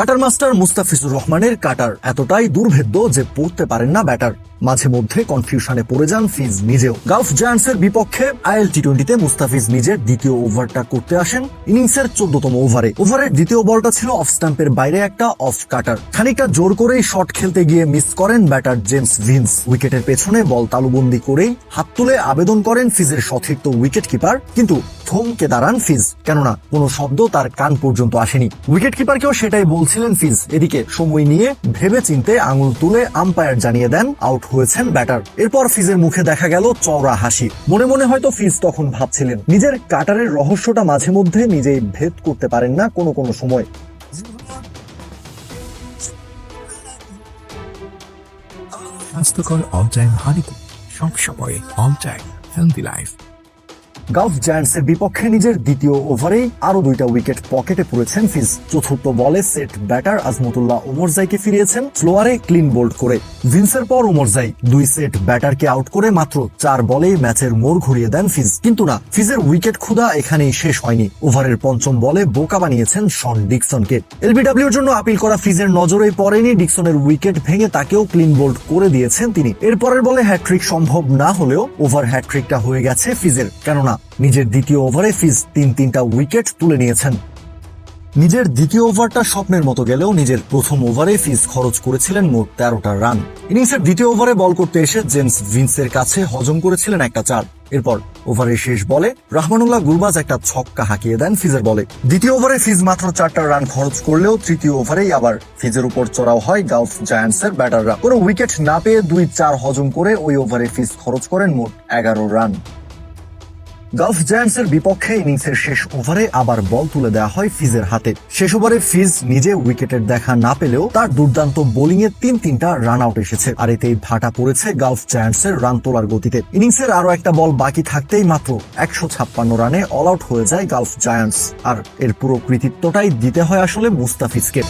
Cutter master Mustafizur রহমানের কাটার এতটাই দুর্ভেদ্য যে পড়তে পারেন না ব্যাটার। মাঝে মধ্যে কনফিউশনে পড়ে যান ফিজ নিজেও। গালফ জায়ান্টসের বিপক্ষে আইএল টি টোয়েন্টিতে মুস্তাফিজ নিজের দ্বিতীয় ওভারটা করতে আসেন ইনিংসের চোদ্দতম ওভারে। ওভারের দ্বিতীয় বলটা ছিল অফ স্টাম্পের বাইরে একটা অফ কাটার খানিকটা জোর করেই শট খেলতে গিয়ে মিস করেন ব্যাটার জেমস ভিন্স উইকেটের পেছনে বল তালুবন্দি করেই হাত তুলে আবেদন করেন ফিজের সতীর্থ উইকেট কিপার কিন্তু থমকে দাঁড়ান ফিজ, কেননা কোনো শব্দ তার কান পর্যন্ত আসেনি। উইকেট কিপারকেও সেটাই বলছিলেন ফিজ। এদিকে সময় নিয়ে ভেবে চিনতে আঙুল তুলে আম্পায়ার জানিয়ে দেন আউট হয়েছেন ব্যাটার। এরপর ফিজের মুখে দেখা গেল চওড়া হাসি। মনে মনে হয়তো ফিজ তখন ভাবছিলেন, নিজের কাটারের রহস্যটা মাঝে মধ্যে নিজেই ভেদ করতে পারেন না কোনো কোনো সময়। স্বাস্থ্যকর অল টাইম হানিকু সব সময় all time healthy life Gulf জায়ান্টসের বিপক্ষে নিজের দ্বিতীয় ওভারেই আরও দুইটা উইকেট পকেটে পড়েছেন ফিজ চতুর্থ বলে সেট ব্যাটার আজমতুল্লাহ ওমরজাইকে ফিরিয়েছেন স্লোয়ারে ক্লিন বোল্ড করে। ভিন্সের পর ওমরজাই দুই সেট ব্যাটারকে আউট করে মাত্র চার বলেই ম্যাচের মোড় ঘুরিয়ে দেন ফিজ কিন্তু না ফিজের উইকেট ক্ষুদা এখানেই শেষ হয়নি। ওভারের পঞ্চম বলে বোকা বানিয়েছেন শন ডিকসনকে। এলবিডব্লিউর জন্য আপিল করা ফিজের নজরে পড়েনি ডিকসনের উইকেট ভেঙে তাকেও ক্লিন বোল্ড করে দিয়েছেন তিনি। এরপরের বলে হ্যাট্রিক সম্ভব না হলেও ওভার হ্যাট্রিকটা হয়ে গেছে ফিজের কেননা নিজের দ্বিতীয় ওভারে ফিজ তিন তিনটা উইকেট তুলে নিয়েছেন। নিজের দ্বিতীয় ওভারটা স্বপ্নের মতো গেলেও নিজের প্রথম ওভারে ফিজ খরচ করেছিলেন মোট তেরোটা রান। ইনিংসের দ্বিতীয় ওভারে বল করতে এসে জেমস ভিন্সের কাছে হজম করেছিলেন একটা চার। এরপর ওভারের শেষ বলে রহমানুল্লাহ গুরবাজ একটা ছক্কা হাঁকিয়ে দেন ফিজের বলে। দ্বিতীয় ওভারে ফিজ মাত্র চারটা রান খরচ করলেও তৃতীয় ওভারেই আবার ফিজের উপর চড়াও হয় গালফ জায়ান্টসের ব্যাটাররা। কোনো উইকেট না পেয়ে দুই চার হজম করে ওই ওভারে ফিজ খরচ করেন মোট এগারো রান। গালফ জায়ান্টসের বিপক্ষে ইনিংসের শেষ ওভারে আবার বল তুলে দেওয়া হয় ফিজের হাতে। শেষ ওভারে ফিজ নিজে উইকেটের দেখা না পেলেও তার দুর্দান্ত বোলিং এ তিন তিনটা রান আউট এসেছে, আর এতেই ভাটা পড়েছে গালফ জায়ান্টসের রান তোলার গতিতে। ইনিংসের আরও একটা বল বাকি থাকতেই মাত্র একশো ছাপ্পান্ন রানে অল আউট হয়ে যায় গালফ জায়ান্টস, আর এর পুরো কৃতিত্বটাই দিতে হয় আসলে মুস্তাফিজকে।